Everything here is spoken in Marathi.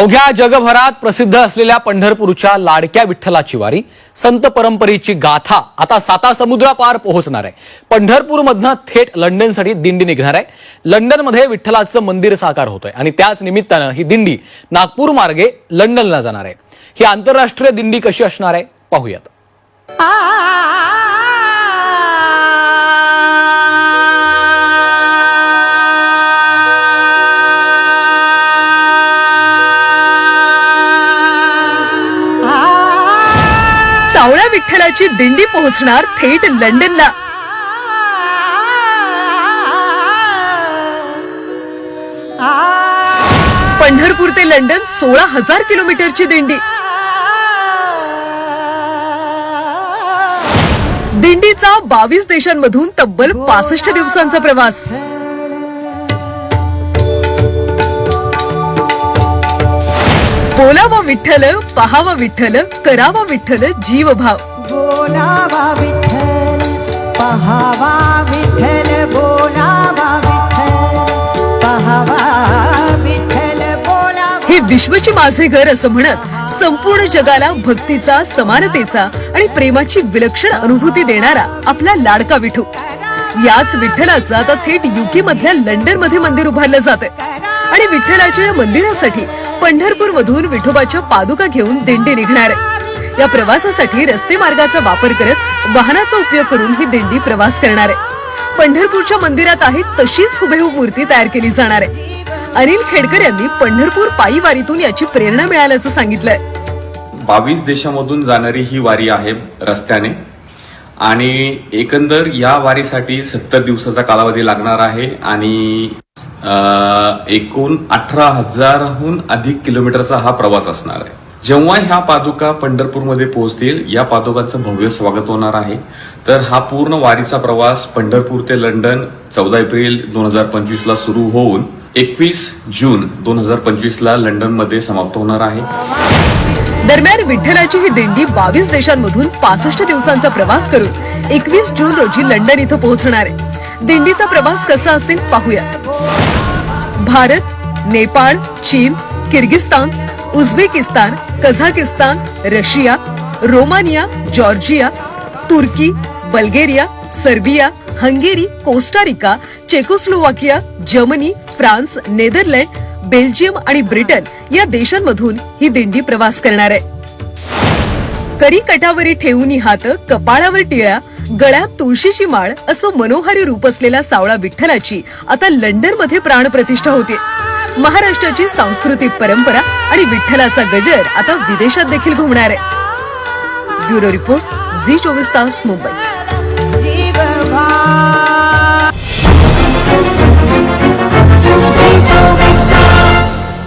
अवघ्या जगभरात प्रसिद्ध असलेल्या पंढरपूरच्या लाडक्या विठ्ठलाची वारी संत परंपरेची गाथा आता साता समुद्रापार पोहोचणार आहे. पंढरपूरमधनं थेट लंडनसाठी दिंडी निघणार आहे. लंडनमध्ये विठ्ठलाचं मंदिर साकार होतंय आणि त्याच निमित्तानं ही दिंडी नागपूर मार्गे लंडनला जाणार आहे. ही आंतरराष्ट्रीय दिंडी कशी असणार आहे? पाहूयात. विठ्ठलाची दिंडी पोहोचणार थेट लंडनला. पंढरपूर ते लंडन सोळा हजार किलोमीटरची दिंडी. दिंडीचा बावीस देशांमधून तब्बल पासष्ट दिवसांचा प्रवास. बोलावा विठ्ठल पहावा विठ्ठल करावा विठ्ठल जीवभाव. बोलावा विठ्ठल पहावा विठ्ठल बोलावा विठ्ठल पहावा विठ्ठल बोलावा हे विश्वचे माझे घर असं म्हणत संपूर्ण जगाला भक्तीचा समानतेचा आणि प्रेमाची विलक्षण अनुभूती देणारा आपला लाडका विठू. याच विठ्ठलाचं आता थेट युके मधल्या लंडनमध्ये मंदिर उभारलं जात आणि विठ्ठलाच्या या मंदिरासाठी पंढरपूर मधून विठोबाच्या पादुका घेऊन दिंडी निघणार आहे. या प्रवासासाठी रस्ते मार्गाचा वापर करत वाहनाचा उपयोग करून ही दिंडी प्रवास करणार आहे. पंढरपूरच्या मंदिरात आहे तशीच हुबेहूब मूर्ती तयार केली जाणार आहे. अनिल खेडकर यांनी पंढरपूर पायी वारीतून याची प्रेरणा मिळाल्याचं सांगितलंय. बावीस देशामधून जाणारी ही वारी आहे रस्त्याने. आणि एकंदर या वारीसाठी सत्तर दिवसाचा कालावधी लागणार आहे आणि अं, एकूण अठरा हजारहून अधिक किलोमीटरचा हा प्रवास असणार आहे. जेव्हा ह्या पादुका पंढरपूरमध्ये पोहोचतील या पादुकांचं भव्य स्वागत होणार आहे. तर हा पूर्ण वारीचा प्रवास पंढरपूर ते लंडन चौदा एप्रिल दोन हजार पंचवीस ला सुरू होऊन एकवीस जून दोन हजार पंचवीस ला लंडनमध्ये समाप्त होणार आहे. दरम्यान विठ्ठलाची ही दिंडी बावीस देशांमधून पासष्ट दिवसांचा प्रवास करून एकवीस जून रोजी लंडन इथं पोहोचणार आहे. दिंडीचा प्रवास कसा असेल पाहूयात. भारत नेपाळ चीन Kyrgyzstan Uzbekistan Kazakhstan Russia Romania Georgia तुर्की Bulgaria Serbia Hungary Costa Rica Czechoslovakia Germany France Netherland Belgium आणि ब्रिटन या देशांमधून ही दिंडी प्रवास करणार आहे. करी कटावरी ठेवून हात कपाळावर टिळा गळ्यात तुळशीची माळ असं मनोहारी रूप असलेल्या सावळा विठ्ठलाची आता लंडनमध्ये प्राणप्रतिष्ठा होते महाराष्ट्राची सांस्कृतिक परंपरा आणि विठ्ठलाचा गजर आता विदेशात देखील घुमणार आहे. ब्युरो रिपोर्ट झी चोवीस तास मुंबई.